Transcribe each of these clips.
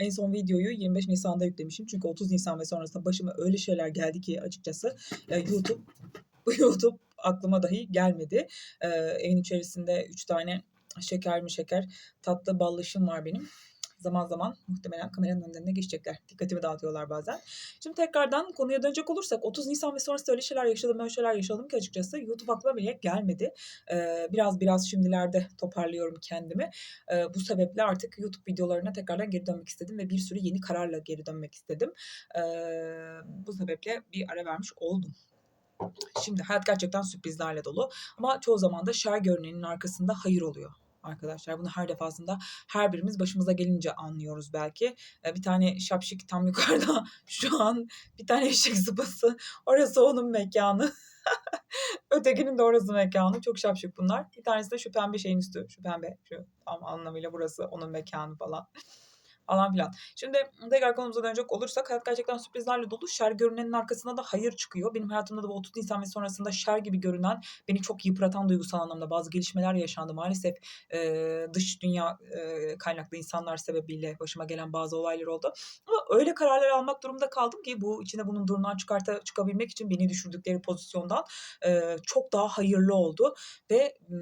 En son videoyu 25 Nisan'da yüklemişim. Çünkü 30 Nisan ve sonrasında başıma öyle şeyler geldi ki açıkçası e, YouTube YouTube aklıma dahi gelmedi. E, evin içerisinde 3 tane şeker mi şeker tatlı ballışım var benim. Zaman zaman muhtemelen kameranın önlerine geçecekler. Dikkatimi dağıtıyorlar bazen. Şimdi tekrardan konuya dönecek olursak 30 Nisan ve sonrasında öyle şeyler yaşadım, öyle şeyler yaşadım ki açıkçası YouTube aklıma bile gelmedi. Ee, biraz biraz şimdilerde toparlıyorum kendimi. Ee, bu sebeple artık YouTube videolarına tekrardan geri dönmek istedim ve bir sürü yeni kararla geri dönmek istedim. Ee, bu sebeple bir ara vermiş oldum. Şimdi hayat gerçekten sürprizlerle dolu ama çoğu zaman da şer görünenin arkasında hayır oluyor arkadaşlar. Bunu her defasında her birimiz başımıza gelince anlıyoruz belki. Ee, bir tane şapşik tam yukarıda şu an bir tane eşek sıpası. Orası onun mekanı. Ötekinin de orası mekanı. Çok şapşik bunlar. Bir tanesi de şu pembe şeyin üstü. Şu pembe. Şu tam anlamıyla burası onun mekanı falan falan filan. Şimdi tekrar konumuza dönecek olursak hayat gerçekten sürprizlerle dolu. Şer görünenin arkasında da hayır çıkıyor. Benim hayatımda da bu 30 Nisan ve sonrasında şer gibi görünen beni çok yıpratan duygusal anlamda bazı gelişmeler yaşandı. Maalesef e, dış dünya e, kaynaklı insanlar sebebiyle başıma gelen bazı olaylar oldu. Ama öyle kararlar almak durumunda kaldım ki bu içine bunun durumdan çıkarta çıkabilmek için beni düşürdükleri pozisyondan e, çok daha hayırlı oldu ve m,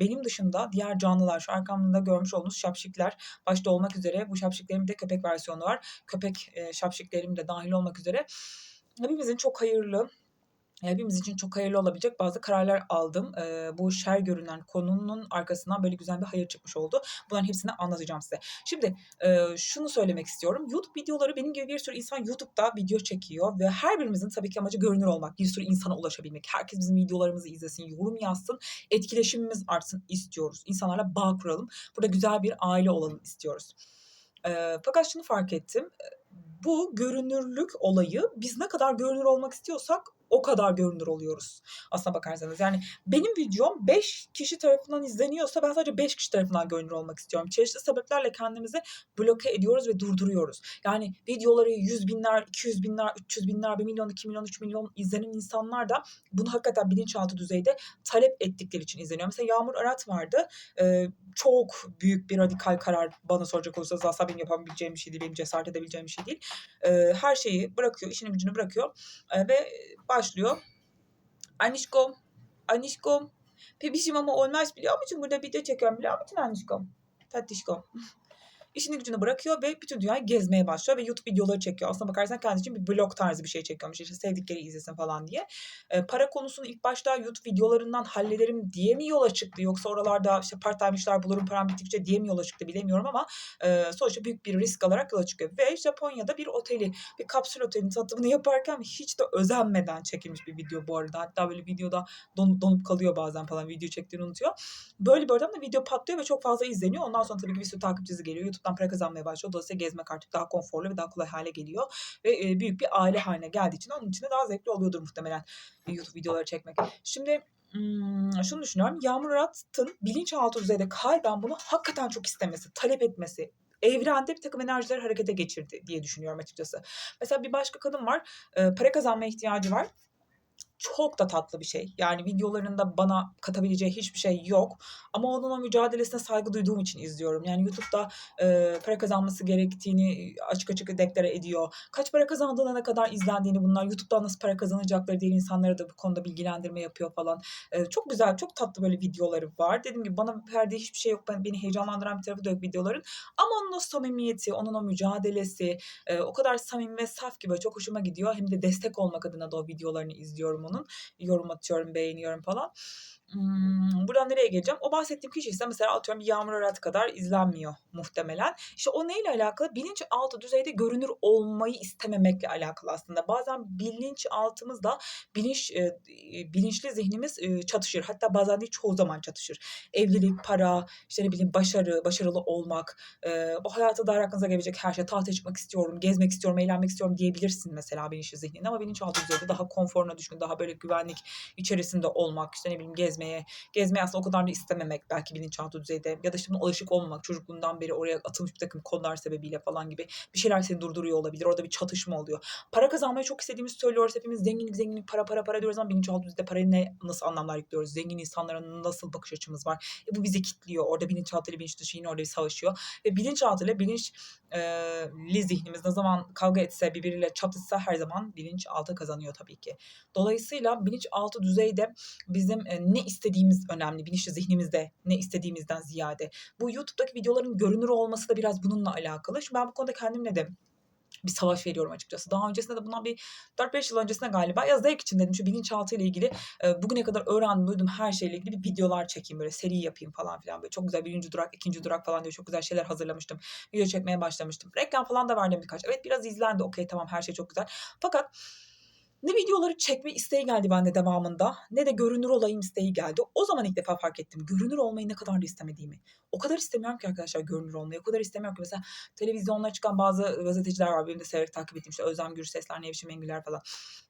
benim dışında diğer canlılar şu arkamda görmüş olduğunuz şapşikler başta olmak üzere bu şapşiklerin de köpek versiyonu var. Köpek e, şapşiklerim de dahil olmak üzere hepimizin çok hayırlı hepimiz için çok hayırlı olabilecek bazı kararlar aldım. Bu şer görünen konunun arkasından böyle güzel bir hayır çıkmış oldu. Bunların hepsini anlatacağım size. Şimdi şunu söylemek istiyorum. YouTube videoları benim gibi bir sürü insan YouTube'da video çekiyor ve her birimizin tabii ki amacı görünür olmak, bir sürü insana ulaşabilmek. Herkes bizim videolarımızı izlesin, yorum yazsın, etkileşimimiz artsın istiyoruz. İnsanlarla bağ kuralım. Burada güzel bir aile olalım istiyoruz. Fakat şunu fark ettim. Bu görünürlük olayı biz ne kadar görünür olmak istiyorsak o kadar görünür oluyoruz aslına bakarsanız. Yani benim videom 5 kişi tarafından izleniyorsa ben sadece 5 kişi tarafından görünür olmak istiyorum. Çeşitli sebeplerle kendimizi bloke ediyoruz ve durduruyoruz. Yani videoları 100 binler, 200 binler, 300 binler, 1 milyon, 2 milyon, 3 milyon izlenen insanlar da bunu hakikaten bilinçaltı düzeyde talep ettikleri için izleniyor. Mesela Yağmur Arat vardı. Ee, çok büyük bir radikal karar bana soracak olursanız asla benim yapabileceğim bir şey değil, benim cesaret edebileceğim bir şey değil. Ee, her şeyi bırakıyor, işini gücünü bırakıyor ee, ve başlıyor. Anişkom, Anişkom, bebişim ama olmaz biliyor musun? Burada video çekiyorum biliyor musun Anişkom? Tatlışkom. İşini gücünü bırakıyor ve bütün dünyayı gezmeye başlıyor ve YouTube videoları çekiyor. Aslında bakarsan kendisi için bir blog tarzı bir şey çekiyormuş. İşte sevdikleri izlesin falan diye. E, para konusunu ilk başta YouTube videolarından hallederim diye mi yola çıktı? Yoksa oralarda işte part time işler bulurum param bittikçe diye mi yola çıktı bilemiyorum ama e, sonuçta büyük bir risk alarak yola çıkıyor. Ve Japonya'da bir oteli, bir kapsül otelin tanıtımını yaparken hiç de özenmeden çekilmiş bir video bu arada. Hatta böyle videoda donup, donup kalıyor bazen falan video çektiğini unutuyor. Böyle bir ortamda video patlıyor ve çok fazla izleniyor. Ondan sonra tabii ki bir sürü takipçisi geliyor. YouTube'dan para kazanmaya başlıyor. Dolayısıyla gezmek artık daha konforlu ve daha kolay hale geliyor. Ve e, büyük bir aile haline geldiği için onun için de daha zevkli oluyordur muhtemelen YouTube videoları çekmek. Şimdi Hmm, şunu düşünüyorum. Yağmur Arat'ın bilinçaltı düzeyde kalben bunu hakikaten çok istemesi, talep etmesi, evrende bir takım enerjileri harekete geçirdi diye düşünüyorum açıkçası. Mesela bir başka kadın var. E, para kazanmaya ihtiyacı var çok da tatlı bir şey. Yani videolarında bana katabileceği hiçbir şey yok. Ama onun o mücadelesine saygı duyduğum için izliyorum. Yani YouTube'da e, para kazanması gerektiğini açık açık deklare ediyor. Kaç para kazandığına ne kadar izlendiğini bunlar YouTube'dan nasıl para kazanacakları diye insanlara da bu konuda bilgilendirme yapıyor falan. E, çok güzel, çok tatlı böyle videoları var. Dediğim gibi bana verdiği hiçbir şey yok. Ben, beni heyecanlandıran bir tarafı da yok videoların. Ama onun o samimiyeti, onun o mücadelesi e, o kadar samimi ve saf gibi çok hoşuma gidiyor. Hem de destek olmak adına da o videolarını izliyorum onun. Yorum atıyorum, beğeniyorum falan. Hmm, buradan nereye geleceğim? O bahsettiğim kişi ise mesela atıyorum Yağmur Arat kadar izlenmiyor muhtemelen. İşte o neyle alakalı? Bilinçaltı düzeyde görünür olmayı istememekle alakalı aslında. Bazen bilinçaltımızda bilinç e, bilinçli zihnimiz e, çatışır. Hatta bazen değil çoğu zaman çatışır. Evlilik, para, işte ne bileyim başarı, başarılı olmak, e, o hayata dair aklınıza gelebilecek her şey. Tahtaya çıkmak istiyorum, gezmek istiyorum, eğlenmek istiyorum diyebilirsin mesela bilinçli zihninde ama bilinçaltı düzeyde daha konforuna düşkün, daha böyle güvenlik içerisinde olmak, işte ne bileyim gezmek gezmeye. Gezmeyi aslında o kadar da istememek belki bilinçaltı düzeyde ya da işte buna alışık olmamak çocukluğundan beri oraya atılmış bir takım konular sebebiyle falan gibi bir şeyler seni durduruyor olabilir. Orada bir çatışma oluyor. Para kazanmayı çok istediğimizi söylüyoruz. Hepimiz zenginlik zenginlik para para para diyoruz ama bilinçaltı düzeyde paraya ne nasıl anlamlar yüklüyoruz? Zengin insanlara nasıl bakış açımız var? E bu bizi kitliyor. Orada bilinçaltı ile bilinç dışı yine orada bir savaşıyor. Ve bilinçaltı ile bilinç e, li zihnimiz ne zaman kavga etse birbiriyle çatışsa her zaman bilinçaltı kazanıyor tabii ki. Dolayısıyla bilinçaltı düzeyde bizim e, ne istediğimiz önemli. Bilinçli zihnimizde ne istediğimizden ziyade. Bu YouTube'daki videoların görünür olması da biraz bununla alakalı. Şimdi ben bu konuda kendimle de bir savaş veriyorum açıkçası. Daha öncesinde de bundan bir 4-5 yıl öncesinde galiba ya zevk için dedim şu bilinçaltı ile ilgili e, bugüne kadar öğrendim, duydum her şeyle ilgili bir videolar çekeyim böyle seri yapayım falan filan böyle çok güzel birinci durak, ikinci durak falan diye çok güzel şeyler hazırlamıştım. Video çekmeye başlamıştım. Reklam falan da verdim birkaç. Evet biraz izlendi. Okey tamam her şey çok güzel. Fakat ne videoları çekme isteği geldi bende devamında ne de görünür olayım isteği geldi. O zaman ilk defa fark ettim. Görünür olmayı ne kadar da istemediğimi. O kadar istemiyorum ki arkadaşlar görünür olmayı. O kadar istemiyorum ki mesela televizyonlara çıkan bazı gazeteciler var. Benim de severek takip ettiğim işte Özlem Gürsesler, Nevşin Mengüler falan.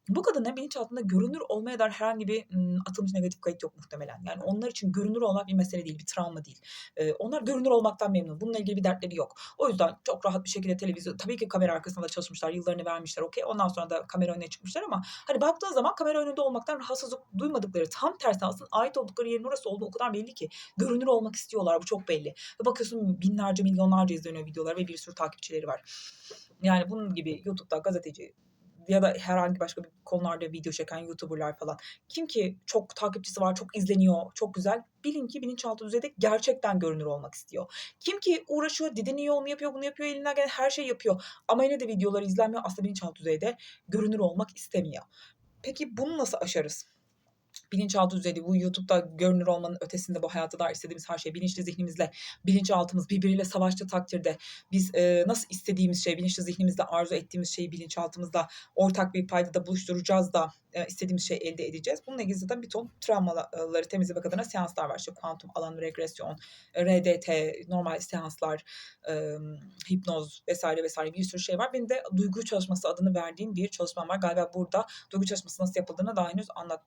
Bu kadına bilinçaltında görünür olmaya dair herhangi bir atılmış negatif kayıt yok muhtemelen. Yani onlar için görünür olmak bir mesele değil, bir travma değil. Ee, onlar görünür olmaktan memnun. Bununla ilgili bir dertleri yok. O yüzden çok rahat bir şekilde televizyon, tabii ki kamera arkasında da çalışmışlar, yıllarını vermişler okey. Ondan sonra da kamera önüne çıkmışlar ama hani baktığın zaman kamera önünde olmaktan rahatsızlık duymadıkları tam tersi aslında ait oldukları yerin orası olduğu o kadar belli ki. Görünür olmak istiyorlar bu çok belli. Ve bakıyorsun binlerce milyonlarca izleniyor videolar ve bir sürü takipçileri var. Yani bunun gibi YouTube'da gazeteci ya da herhangi başka bir konularda video çeken YouTuber'lar falan. Kim ki çok takipçisi var, çok izleniyor, çok güzel. Bilin ki bilinçaltı düzeyde gerçekten görünür olmak istiyor. Kim ki uğraşıyor, didiniyor, onu yapıyor, bunu yapıyor, elinden gelen her şeyi yapıyor. Ama yine de videoları izlenmiyor. Aslında bilinçaltı düzeyde görünür olmak istemiyor. Peki bunu nasıl aşarız? Bilinçaltı düzeyde bu YouTube'da görünür olmanın ötesinde bu hayata dair istediğimiz her şey bilinçli zihnimizle, bilinçaltımız birbiriyle savaştığı takdirde biz e, nasıl istediğimiz şey, bilinçli zihnimizle arzu ettiğimiz şeyi bilinçaltımızda ortak bir paydada buluşturacağız da e, istediğimiz şeyi elde edeceğiz. Bununla ilgili zaten bir ton travmaları temizlemek adına seanslar var. İşte kuantum alan regresyon, RDT, normal seanslar, e, hipnoz vesaire vesaire bir sürü şey var. Benim de duygu çalışması adını verdiğim bir çalışmam var. Galiba burada duygu çalışması nasıl yapıldığını daha henüz anlat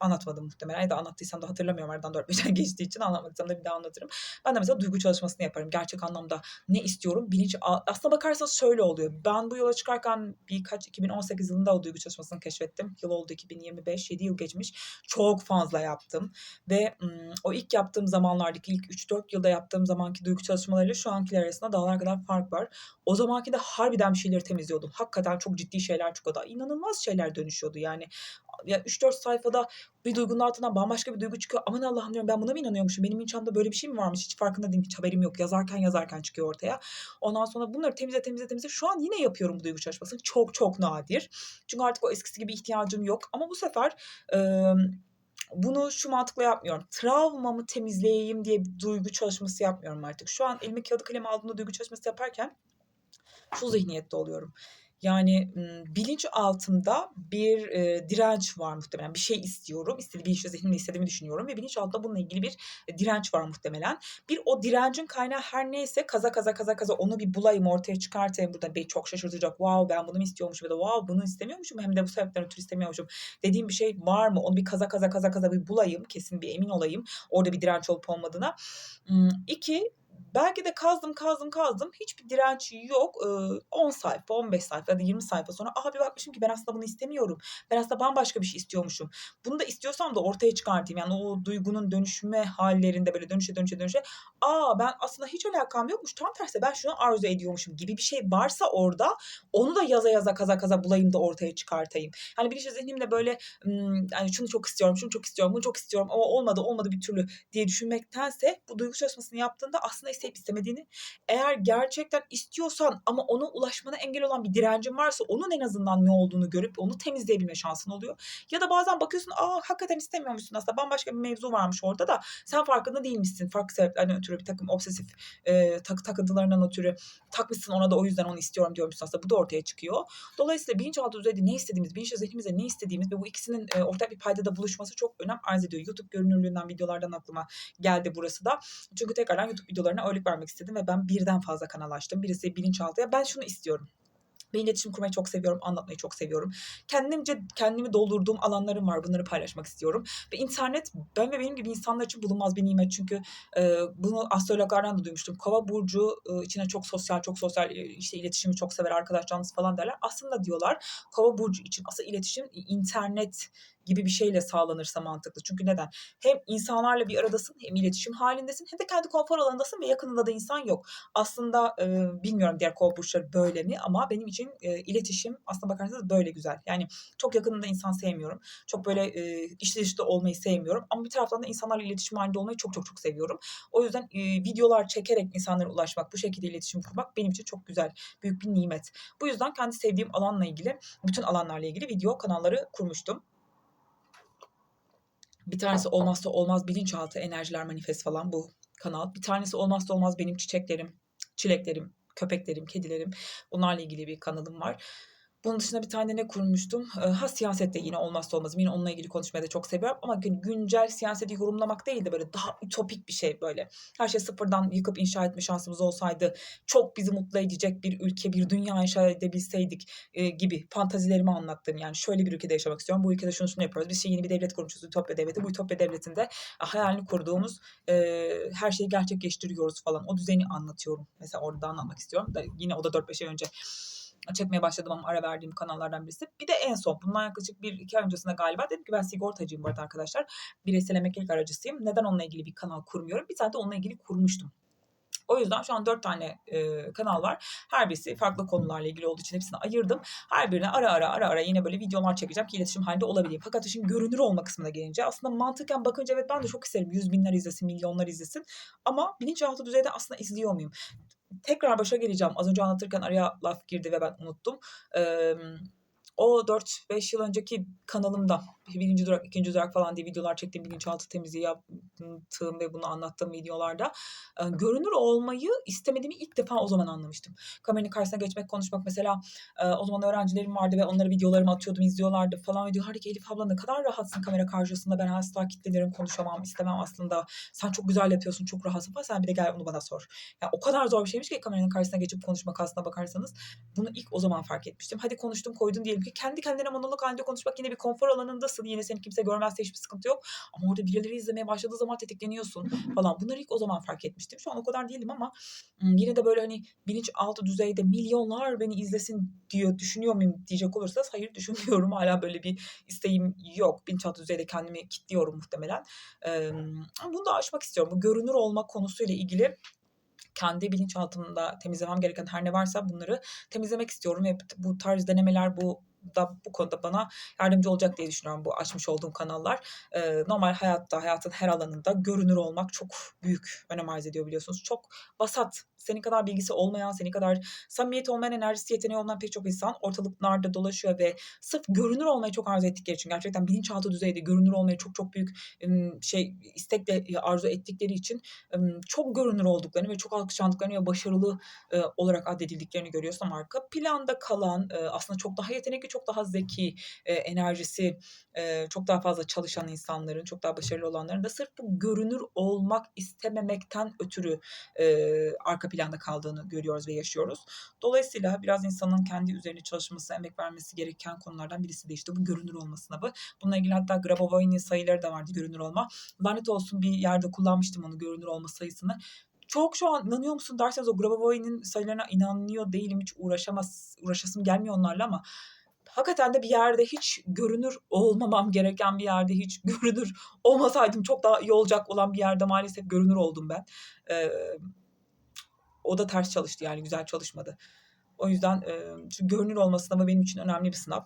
anlatmadım muhtemelen ya da anlattıysam da hatırlamıyorum aradan 4-5 ay geçtiği için anlatmadıysam da bir daha anlatırım. Ben de mesela duygu çalışmasını yaparım. Gerçek anlamda ne istiyorum? Bilinç aslına bakarsanız şöyle oluyor. Ben bu yola çıkarken birkaç 2018 yılında o duygu çalışmasını keşfettim. Yıl oldu 2025, 7 yıl geçmiş. Çok fazla yaptım ve o ilk yaptığım zamanlardaki ilk 3-4 yılda yaptığım zamanki duygu çalışmalarıyla şu ankiler arasında dağlar kadar fark var. O zamanki de harbiden bir şeyleri temizliyordum. Hakikaten çok ciddi şeyler çıkıyordu. İnanılmaz şeyler dönüşüyordu. Yani ya 3-4 sayfada bir duygunun altından bambaşka bir duygu çıkıyor. Aman Allah'ım diyorum ben buna mı inanıyormuşum? Benim bilinçaltımda böyle bir şey mi varmış? Hiç farkında değilim. Hiç haberim yok. Yazarken yazarken çıkıyor ortaya. Ondan sonra bunları temizle temizle temizle. Şu an yine yapıyorum bu duygu çalışmasını. Çok çok nadir. Çünkü artık o eskisi gibi ihtiyacım yok. Ama bu sefer e, bunu şu mantıkla yapmıyorum. Travmamı temizleyeyim diye bir duygu çalışması yapmıyorum artık. Şu an elime kağıdı kalemi aldığımda duygu çalışması yaparken şu zihniyette oluyorum. Yani bilinç altında bir e, direnç var muhtemelen. Bir şey istiyorum. İstediğim bilinçli zihnimle istediğimi düşünüyorum ve bilinç altında bununla ilgili bir direnç var muhtemelen. Bir o direncin kaynağı her neyse kaza kaza kaza kaza onu bir bulayım ortaya çıkartayım. Burada beni çok şaşırtacak. Wow ben bunu mu istiyormuşum ya da wow bunu istemiyormuşum hem de bu sebepten ötürü istemiyormuşum. Dediğim bir şey var mı? Onu bir kaza kaza kaza kaza bir bulayım. Kesin bir emin olayım. Orada bir direnç olup olmadığına. İki Belki de kazdım kazdım kazdım. Hiçbir direnç yok. 10 sayfa, 15 sayfa ya da 20 sayfa sonra aha bir bakmışım ki ben aslında bunu istemiyorum. Ben aslında bambaşka bir şey istiyormuşum. Bunu da istiyorsam da ortaya çıkartayım. Yani o duygunun dönüşme hallerinde böyle dönüşe dönüşe dönüşe. Aa ben aslında hiç alakam yokmuş. Tam tersi ben şunu arzu ediyormuşum gibi bir şey varsa orada onu da yaza yaza kaza kaza bulayım da ortaya çıkartayım. Hani bir şey zihnimde böyle yani şunu çok istiyorum, şunu çok istiyorum, bunu çok istiyorum ama olmadı olmadı bir türlü diye düşünmektense bu duygu çalışmasını yaptığında aslında isteyip istemediğini eğer gerçekten istiyorsan ama ona ulaşmana engel olan bir direncin varsa onun en azından ne olduğunu görüp onu temizleyebilme şansın oluyor. Ya da bazen bakıyorsun aa hakikaten istemiyormuşsun aslında bambaşka bir mevzu varmış orada da sen farkında değilmişsin. Farklı sebeplerden ötürü bir takım obsesif e, tak, takıntılarından ötürü takmışsın ona da o yüzden onu istiyorum diyormuşsun aslında bu da ortaya çıkıyor. Dolayısıyla bilinçaltı düzeyde ne istediğimiz, bilinçli zihnimizde ne istediğimiz ve bu ikisinin e, ortak bir paydada buluşması çok önem arz ediyor. YouTube görünürlüğünden videolardan aklıma geldi burası da. Çünkü tekrardan YouTube videolarına örnek vermek istedim ve ben birden fazla kanal açtım. Birisi bilinçaltıya. Ben şunu istiyorum Ben iletişim kurmayı çok seviyorum, anlatmayı çok seviyorum. Kendimce kendimi doldurduğum alanlarım var. Bunları paylaşmak istiyorum. Ve internet ben ve benim gibi insanlar için bulunmaz bir nimet. Çünkü e, bunu astrologlardan da duymuştum. Kova burcu e, içine çok sosyal, çok sosyal e, işte iletişimi çok sever, arkadaş canlısı falan derler. Aslında diyorlar Kova burcu için asıl iletişim internet gibi bir şeyle sağlanırsa mantıklı. Çünkü neden? Hem insanlarla bir aradasın, hem iletişim halindesin, hem de kendi konfor alanındasın ve yakınında da insan yok. Aslında e, bilmiyorum diğer kova burçları böyle mi ama benim için e, iletişim aslında bakarsanız böyle güzel. Yani çok yakınında insan sevmiyorum. Çok böyle e, içli dışlı olmayı sevmiyorum. Ama bir taraftan da insanlarla iletişim halinde olmayı çok çok çok seviyorum. O yüzden e, videolar çekerek insanlara ulaşmak, bu şekilde iletişim kurmak benim için çok güzel, büyük bir nimet. Bu yüzden kendi sevdiğim alanla ilgili, bütün alanlarla ilgili video kanalları kurmuştum. Bir tanesi olmazsa olmaz bilinçaltı enerjiler manifest falan bu kanal. Bir tanesi olmazsa olmaz benim çiçeklerim, çileklerim, köpeklerim, kedilerim. Bunlarla ilgili bir kanalım var. Bunun dışında bir tane ne kurmuştum? Ee, ha siyasette yine olmazsa olmaz. Yine onunla ilgili konuşmayı da çok seviyorum. Ama gün- güncel siyaseti yorumlamak değil de böyle daha ütopik bir şey böyle. Her şey sıfırdan yıkıp inşa etme şansımız olsaydı çok bizi mutlu edecek bir ülke, bir dünya inşa edebilseydik e, gibi fantazilerimi anlattım. Yani şöyle bir ülkede yaşamak istiyorum. Bu ülkede şunu şunu yapıyoruz. Biz şey yeni bir devlet kurmuşuz. Ütopya devleti. Bu Ütopya devletinde e, hayalini kurduğumuz e, her şeyi gerçekleştiriyoruz falan. O düzeni anlatıyorum. Mesela orada da anlatmak istiyorum. Da yine o da 4-5 ay önce çekmeye başladım ama ara verdiğim kanallardan birisi. Bir de en son bundan yaklaşık bir iki ay öncesinde galiba dedim ki ben sigortacıyım bu arada arkadaşlar. Bireysel emeklilik aracısıyım. Neden onunla ilgili bir kanal kurmuyorum? Bir tane de onunla ilgili kurmuştum. O yüzden şu an dört tane e, kanal var. Her birisi farklı konularla ilgili olduğu için hepsini ayırdım. Her birine ara ara ara ara yine böyle videolar çekeceğim ki iletişim halinde olabileyim. Fakat işin görünür olma kısmına gelince aslında mantıken bakınca evet ben de çok isterim. Yüz binler izlesin, milyonlar izlesin. Ama bilinçaltı düzeyde aslında izliyor muyum? tekrar başa geleceğim. Az önce anlatırken araya laf girdi ve ben unuttum. Ee, o 4-5 yıl önceki kanalımda birinci durak, ikinci durak falan diye videolar çektiğim bilinçaltı temizliği yaptığım ve bunu anlattığım videolarda e, görünür olmayı istemediğimi ilk defa o zaman anlamıştım. Kameranın karşısına geçmek, konuşmak mesela e, o zaman öğrencilerim vardı ve onlara videolarımı atıyordum, izliyorlardı falan ve diyorlardı ki Elif abla ne kadar rahatsın kamera karşısında ben asla kitlelerim konuşamam, istemem aslında. Sen çok güzel yapıyorsun, çok rahatsın falan sen bir de gel onu bana sor. Yani o kadar zor bir şeymiş ki kameranın karşısına geçip konuşmak aslına bakarsanız. Bunu ilk o zaman fark etmiştim. Hadi konuştum koydum diyelim ki kendi kendine monolog halinde konuşmak yine bir konfor alanındasın. Yine seni kimse görmezse hiçbir sıkıntı yok. Ama orada birileri izlemeye başladığı zaman tetikleniyorsun falan. Bunları ilk o zaman fark etmiştim. Şu an o kadar değilim ama yine de böyle hani bilinçaltı düzeyde milyonlar beni izlesin diyor düşünüyor muyum diyecek olursanız hayır düşünmüyorum. Hala böyle bir isteğim yok. Bilinçaltı düzeyde kendimi kilitliyorum muhtemelen. Ee, bunu da aşmak istiyorum. Bu görünür olma konusuyla ilgili kendi bilinçaltımda temizlemem gereken her ne varsa bunları temizlemek istiyorum ve bu tarz denemeler bu da bu konuda bana yardımcı olacak diye düşünüyorum bu açmış olduğum kanallar. Ee, normal hayatta, hayatın her alanında görünür olmak çok büyük önem arz ediyor biliyorsunuz. Çok vasat, senin kadar bilgisi olmayan, senin kadar samimiyet olmayan, enerjisi yeteneği olmayan pek çok insan ortalıklarda dolaşıyor ve sırf görünür olmayı çok arzu ettikleri için gerçekten bilinçaltı düzeyde görünür olmayı çok çok büyük şey istekle arzu ettikleri için çok görünür olduklarını ve çok alkışlandıklarını ve başarılı olarak addedildiklerini görüyorsun ama arka planda kalan aslında çok daha yetenekli, çok daha zeki, enerjisi çok daha fazla çalışan insanların, çok daha başarılı olanların da sırf bu görünür olmak istememekten ötürü arka planda kaldığını görüyoruz ve yaşıyoruz. Dolayısıyla biraz insanın kendi üzerine çalışması, emek vermesi gereken konulardan birisi de işte bu görünür olma sınavı. Bununla ilgili hatta Grabovoy'un sayıları da vardı görünür olma. Lanet olsun bir yerde kullanmıştım onu görünür olma sayısını çok şu an inanıyor musun derseniz o Grabavoy'un sayılarına inanıyor değilim. Hiç uğraşamaz, uğraşasım gelmiyor onlarla ama hakikaten de bir yerde hiç görünür olmamam gereken bir yerde hiç görünür olmasaydım çok daha iyi olacak olan bir yerde maalesef görünür oldum ben. Ee, o da ters çalıştı yani güzel çalışmadı. O yüzden e, görünür olma sınavı benim için önemli bir sınav.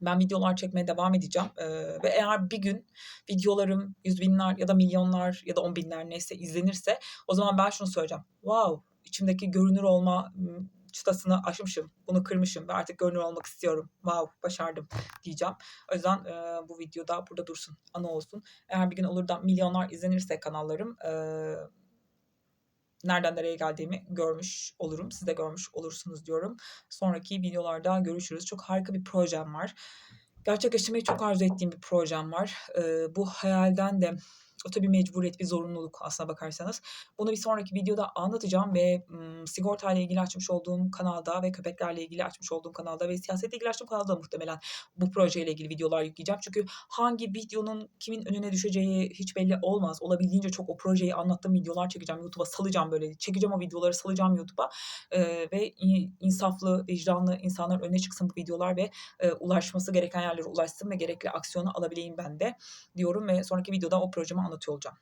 Ben videolar çekmeye devam edeceğim. Ee, ve eğer bir gün videolarım yüz binler ya da milyonlar ya da on binler neyse izlenirse o zaman ben şunu söyleyeceğim. Wow içimdeki görünür olma çıtasını aşmışım. Bunu kırmışım ve artık görünür olmak istiyorum. Wow başardım diyeceğim. O yüzden e, bu videoda burada dursun. Ana olsun. Eğer bir gün olur da milyonlar izlenirse kanallarım e, nereden nereye geldiğimi görmüş olurum. Siz de görmüş olursunuz diyorum. Sonraki videolarda görüşürüz. Çok harika bir projem var. Gerçekleştirmeyi çok arzu ettiğim bir projem var. Ee, bu hayalden de o tabii mecburiyet, bir zorunluluk aslına bakarsanız. Bunu bir sonraki videoda anlatacağım ve, ımm, sigortayla ilgili açmış olduğum kanalda ve köpeklerle ilgili açmış olduğum kanalda ve siyasetle ilgili açtığım kanalda muhtemelen bu projeyle ilgili videolar yükleyeceğim. Çünkü hangi videonun kimin önüne düşeceği hiç belli olmaz. Olabildiğince çok o projeyi anlattığım videolar çekeceğim. YouTube'a salacağım böyle. Çekeceğim o videoları salacağım YouTube'a, eee, ve insaflı, vicdanlı insanların önüne çıksın bu videolar ve, eee, ulaşması gereken yerlere ulaşsın ve gerekli aksiyonu alabileyim ben de diyorum ve sonraki videoda o projemi anlatıyor olacağım.